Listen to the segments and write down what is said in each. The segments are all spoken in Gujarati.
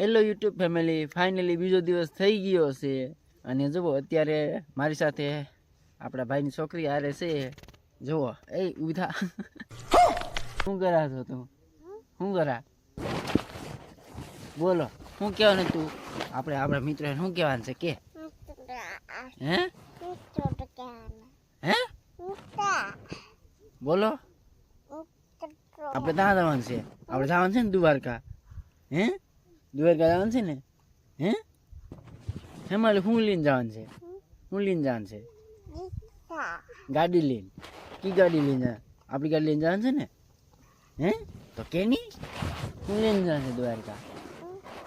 હેલો યુટ્યુબ ફેમિલી ફાઇનલી બીજો દિવસ થઈ ગયો છે. અને જુઓ અત્યારે મારી સાથે આપણા ભાઈની છોકરી આરે છે. જુઓ એ ઉધા શું કરા છો તું? શું કરા? બોલો શું કહેવાનું તું? આપણે આપણા મિત્રોને શું કહેવાનું છે? કે? હે? હે? બોલો. આપણે ત્યાં જવાનું છે. આપણે જવાનું છે ને દ્વારકા. હે? દ્વારકા જવાનું છે ને? હે? હેમાં શું લઈને જવાનું છે? શું લઈને જવાનું છે? ગાડી લઈને. કી ગાડી લઈને જા આપણી ગાડી લઈને જવાનું છે ને? હે? તો કેની શું લઈને જવાનું છે દ્વારકા?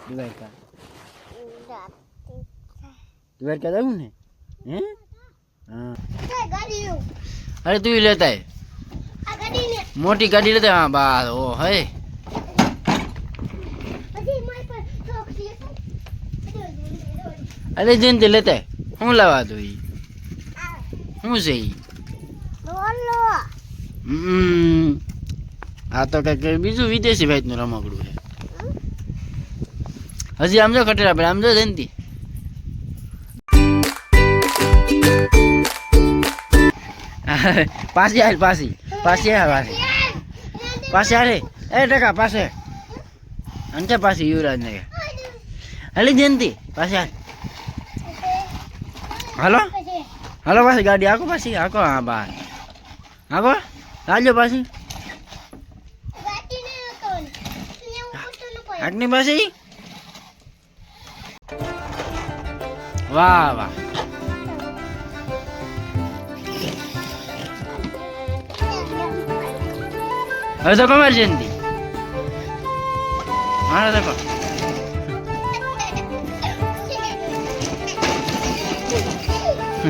દ્વારકા? દ્વારકા જવું ને? હે? હા. અરે તું લેતા. મોટી ગાડી લેતા હા બા ઓ હે અરે જયંતિ લેતે. શું લાવવા દો ઈ? શું છે ઈ. આ તો કંઈક બીજું વિદેશી ભાઈ નું રમકડું છે. હજી આમ જો ખટેરા ભાઈ આમ જો જયંતિ પાછી આવે પાછી. પાછી આવે પાછી. પાસે હાલે. એ ટકા પાસે અંતે પાછી યુવરાજ ને હાલી જયંતિ પાસે હાલ. હાલો હાલો પાછી ગાડી આખો પાછી આખો હા બહાર આખો લાજો પાછી આગની પાછી વાહ વાહ હવે તો કમાર જયંતિ હા દેખો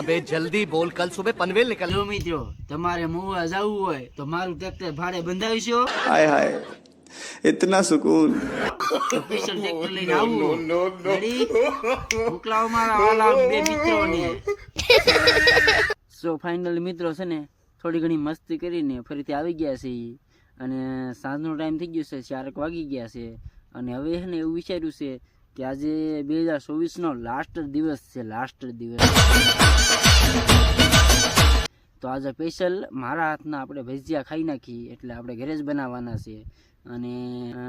અબે જલ્દી બોલ કલ સુબે પનવેલ નીકળ. જો મિત્રો તમારે મોવા જવું હોય તો મારું ટ્રેક્ટર ભાડે બંધાવીશો. હાય હાય. ઇતના સુકૂન. ટ્રેક્ટર લઈને આવું નો નો મોકલાવ મારા વાલા બે મિત્રોને. સો ફાઇનલ મિત્રો છે ને થોડી ઘણી મસ્તી કરીને ફરીથી આવી ગયા છે અને સાંજનો ટાઈમ થઈ ગયો છે, ચારક વાગી ગયા છે. અને હવે છે ને એવું વિચાર્યું છે કે આજે બે હજાર ચોવીસનો લાસ્ટ દિવસ છે લાસ્ટ દિવસ. તો આજે સ્પેશિયલ મારા હાથના આપણે ભજીયા ખાઈ નાખી એટલે આપણે ઘરે જ બનાવવાના છે. અને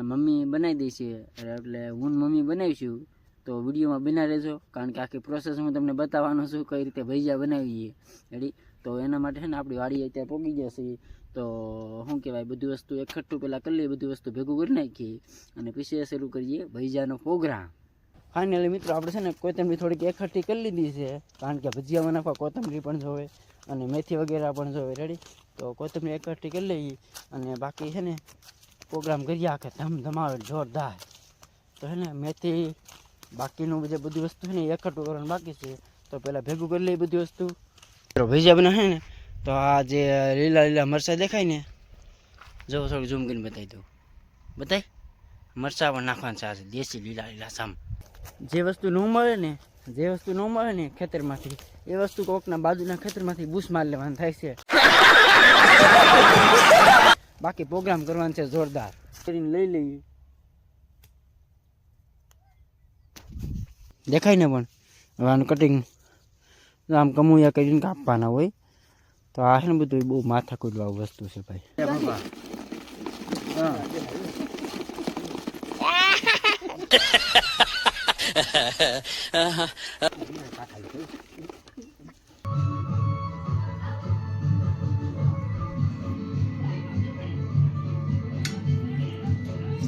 મમ્મી બનાવી દેશે એટલે હું મમ્મી બનાવીશું. તો વિડીયોમાં બના રહેજો, કારણ કે આખી પ્રોસેસ હું તમને બતાવવાનો છું કઈ રીતે ભજીયા બનાવીએ. રેડી તો એના માટે છે ને આપણી વાડી અત્યારે પોગી જશે. તો શું કહેવાય, બધી વસ્તુ એકઠું પહેલાં કરી લઈએ, બધી વસ્તુ ભેગું કરી નાખીએ અને પછી શરૂ કરીએ ભજીયાનો પ્રોગ્રામ. ફાઇનલી મિત્રો, આપણે છે ને કોથમરી થોડીક એકઠી કરી લીધી છે, કારણ કે ભજીયામાં નાખવા કોથમરી પણ જોવે અને મેથી વગેરે પણ જોવે. રેડી તો કોથમરી એકઠી કરી લઈએ અને બાકી છે ને પ્રોગ્રામ કરી આખે ધમધમાવે જોરદાર. તો છે ને મેથી, બાકીનું જે બધી વસ્તુ છે ને એકઠું કરવાનું બાકી છે. તો પહેલાં ભેગું કરી લઈએ બધી વસ્તુ. તો ભજીયા બને છે ને તો આ જે લીલા લીલા મરચાં દેખાય ને, જો થોડું ઝૂમ કરીને બતાવી દઉં. બતાય? મરચાં પણ નાખવાનું છે આજે, દેશી લીલા લીલા સામ. જે વસ્તુ ન મળે ને, જે વસ્તુ ન મળે ને ખેતરમાંથી, એ વસ્તુ કોકના બાજુના ખેતરમાંથી બૂસ માર લેવાનું થાય છે. બાકી પ્રોગ્રામ કરવાનો છે જોરદાર. કરીને લઈ લઈએ. દેખાય ને પણ, હવે આનું કટિંગ આમ કમુયા કરીને કાપવાના હોય. તો આ છે ને બધું બહુ માથા કુદવા વસ્તુ છે ભાઈ.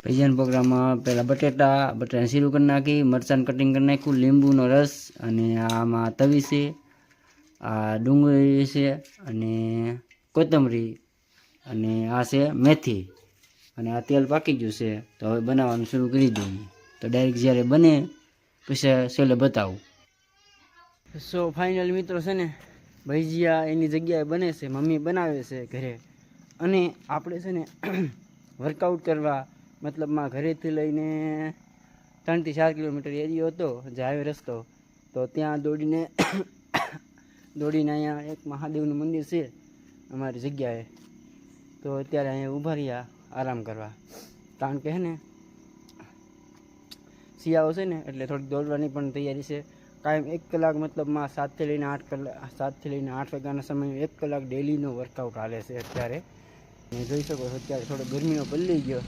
ભજન પ્રોગ્રામમાં પહેલાં બટેટા બટેટા સીરું કરી નાખી મરચાં કટિંગ કરી નાખ્યું લીંબુનો રસ અને આમાં તવી છે. આ ડુંગળી છે અને કોથમરી અને આ છે મેથી. અને આ તેલ પાકી ગયું છે. તો હવે બનાવવાનું શરૂ કરી દઉં તો ડાયરેક્ટ જ્યારે બને પછી છેલ્લે બતાવું. સો ફાઇનલ મિત્રો છે ને, ભૈજીયા એની જગ્યાએ બને છે. મમ્મી બનાવે છે ઘરે. અને આપણે છે ને વર્કઆઉટ કરવા મતલબમાં ઘરેથી લઈને ત્રણથી ચાર કિલોમીટર એરિયો હતો જે હાઈવે રસ્તો. તો ત્યાં દોડીને દોડીને અહીંયા એક મહાદેવનું મંદિર છે, અમારી જગ્યાએ. તો અત્યારે અહીંયા ઊભા રહ્યા, આરામ કરવા. કારણ કે હે ને, શિયાળો છે ને, એટલે થોડીક દોડવાની પણ તૈયારી છે. કાયમ એક કલાક મતલબમાં સાતથી લઈને આઠ કલાક સાતથી લઈને આઠ વાગ્યાના સમય એક કલાક ડેલીનો વર્કઆઉટ હાલે છે અત્યારે. તમે જોઈ શકો છો, અત્યારે થોડો ગરમીનો પલ્લી ગયો.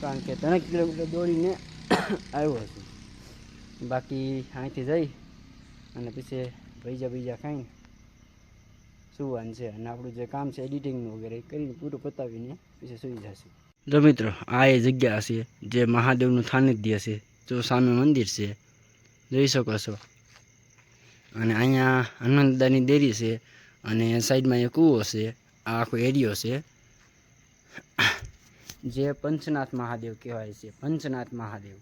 કારણ કે ત્રણ કિલોમીટર દોડીને આવ્યો છું. બાકી અહીંથી જઈ અને પછી પૈસા બીજા ખાઈને સુવાનું છે અને આપણું જે કામ છે એડિટિંગનું વગેરે કરીને પૂરું પતાવીને પછી સુઈ જશે. તો મિત્રો, આ એ જગ્યા છે જે મહાદેવનું સાનિધ્ય છે, જો સામે મંદિર છે, જોઈ શકો છો. અને અહીંયા હનુમંતદાની દેરી છે અને સાઈડમાં એક કૂવો છે, આ આખો એરિયો છે. જે પંચનાથ મહાદેવ કહેવાય છે, પંચનાથ મહાદેવ.